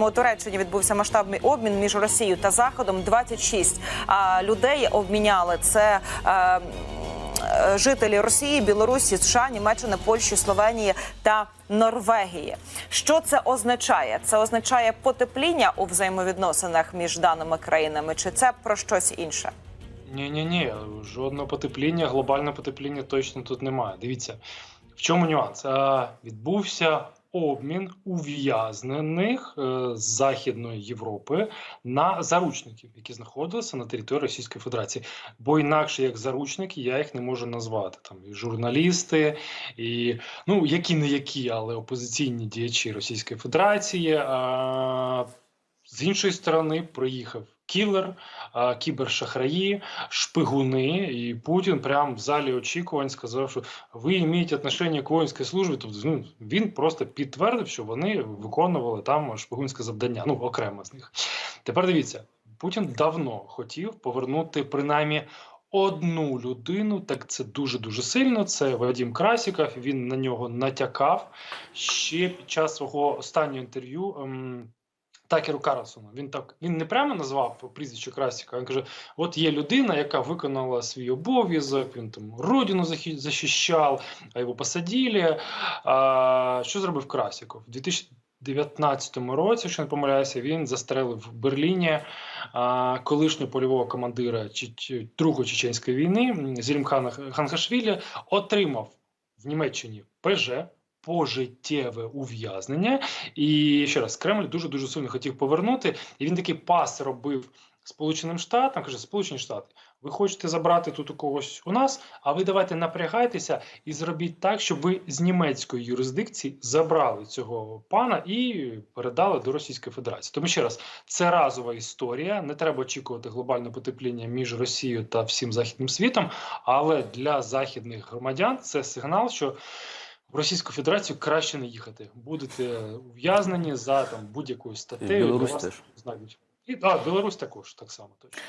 У Туреччині відбувся масштабний обмін між Росією та Заходом. 26 а, людей обміняли це. е, Жителі Росії, Білорусі, США, Німеччини, Польщі, Словенії та Норвегії. Що це означає? Це означає потепління у взаємовідносинах між даними країнами, чи це про щось інше? Ні, ні, ні, жодного потепління, глобального потепління точно тут немає. Дивіться, в чому нюанс? Відбувся обмін ув'язнених е, з Західної Європи на заручників, які знаходилися на території Російської Федерації. Бо інакше як заручники я їх не можу назвати. Там і журналісти, і ну які не які, але опозиційні діячі Російської Федерації. А, з іншої сторони приїхав кілер, кібершахраї, шпигуни, і Путін прямо в залі очікувань сказав, що ви маєте отношення к воїнській службі. Тобто ну, він просто підтвердив, що вони виконували там шпигунське завдання, ну окремо з них. Тепер дивіться, Путін давно хотів повернути принаймні. Одну людину, так це дуже дуже сильно. Це Вадим Красіков. Він на нього натякав ще під час свого останнього інтерв'ю. ем, Такеру Карлсону. Він так він не прямо назвав прізвище Красіка. Він каже: от є людина, яка виконала свій обов'язок, він там родину захи- захищав, а його посадили. А, що зробив Красіков? У 2019 році, якщо не помиляюся, він застрелив в Берліні а, колишнього польового командира Другої чеченської війни м, Зелімхана Ханхашвілі, отримав в Німеччині ПЖ. Пожиттєве ув'язнення, і ще раз Кремль дуже дуже сильно хотів повернути, і він такий пас робив Сполученим Штатам. Каже: Сполучені Штати, ви хочете забрати тут у когось у нас, а ви давайте напрягайтеся і зробіть так, щоб ви з німецької юрисдикції забрали цього пана і передали до Російської Федерації. Тому ще раз, це разова історія. Не треба очікувати глобальне потепління між Росією та всім західним світом, але для західних громадян це сигнал, що в Російську Федерацію краще не їхати. Будете ув'язнені за там будь-якою статтею. Білорусь вас теж. знайдуть. І а, Білорусь також так само точно.